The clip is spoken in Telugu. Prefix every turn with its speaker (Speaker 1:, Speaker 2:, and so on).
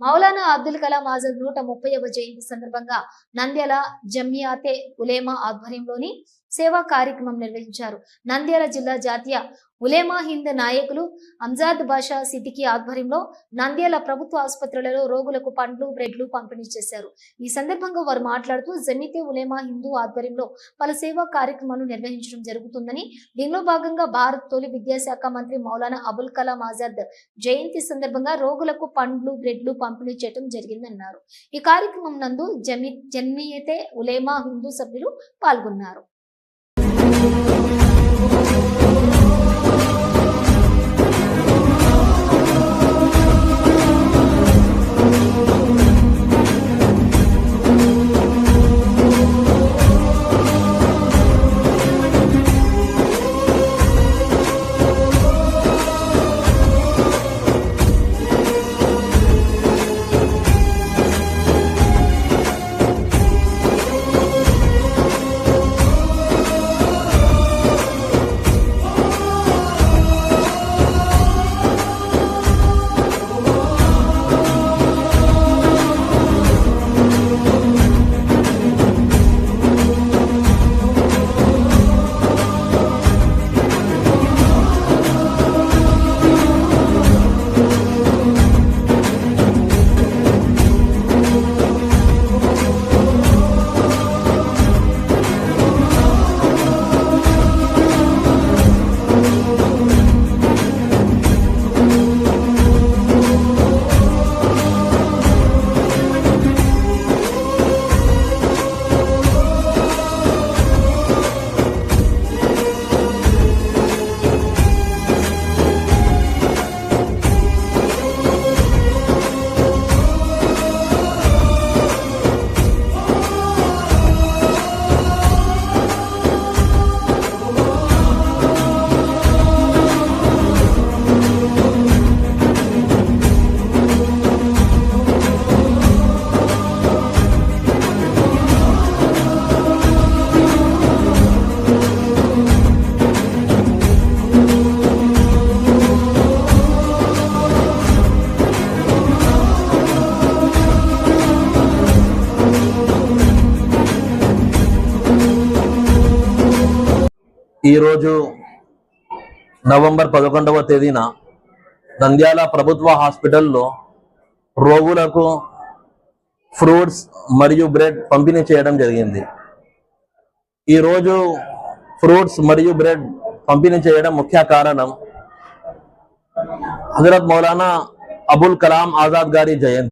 Speaker 1: మౌలానా అబ్దుల్ కలాం ఆజాద్ నూట ముప్పైవ జయంతి సందర్భంగా నంద్యాల జమియాతే ఉలేమా ఆధ్వర్యంలోని సేవా కార్యక్రమం నిర్వహించారు. నంద్యాల జిల్లా జాతీయ ఉలేమా హింద్ నాయకులు అంజాద్ బాషా సిద్దికి ఆధ్వర్యంలో నంద్యాల ప్రభుత్వ ఆసుపత్రులలో రోగులకు పండ్లు బ్రెడ్లు పంపిణీ చేశారు. ఈ సందర్భంగా వారు మాట్లాడుతూ జమితే ఉలేమా హిందూ ఆధ్వర్యంలో పలు సేవా కార్యక్రమాలు నిర్వహించడం జరుగుతుందని దీనిలో భాగంగా భారత్ తొలి విద్యాశాఖ మంత్రి మౌలానా అబుల్ కలాం ఆజాద్ జయంతి సందర్భంగా రోగులకు పండ్లు బ్రెడ్లు పంపిణీ చేయడం జరిగిందన్నారు. ఈ కార్యక్రమం నందు జమి జన్మియతే ఉలేమా హిందూ సభ్యులు పాల్గొన్నారు.
Speaker 2: ఈరోజు నవంబర్ పదకొండవ తేదీన నంద్యాల ప్రభుత్వ హాస్పిటల్లో రోగులకు ఫ్రూట్స్ మరియు బ్రెడ్ పంపిణీ చేయడం జరిగింది. ఈరోజు ఫ్రూట్స్ మరియు బ్రెడ్ పంపిణీ చేయడం ముఖ్య కారణం హజరత్ మౌలానా అబుల్ కలాం ఆజాద్ గారి జయంతి.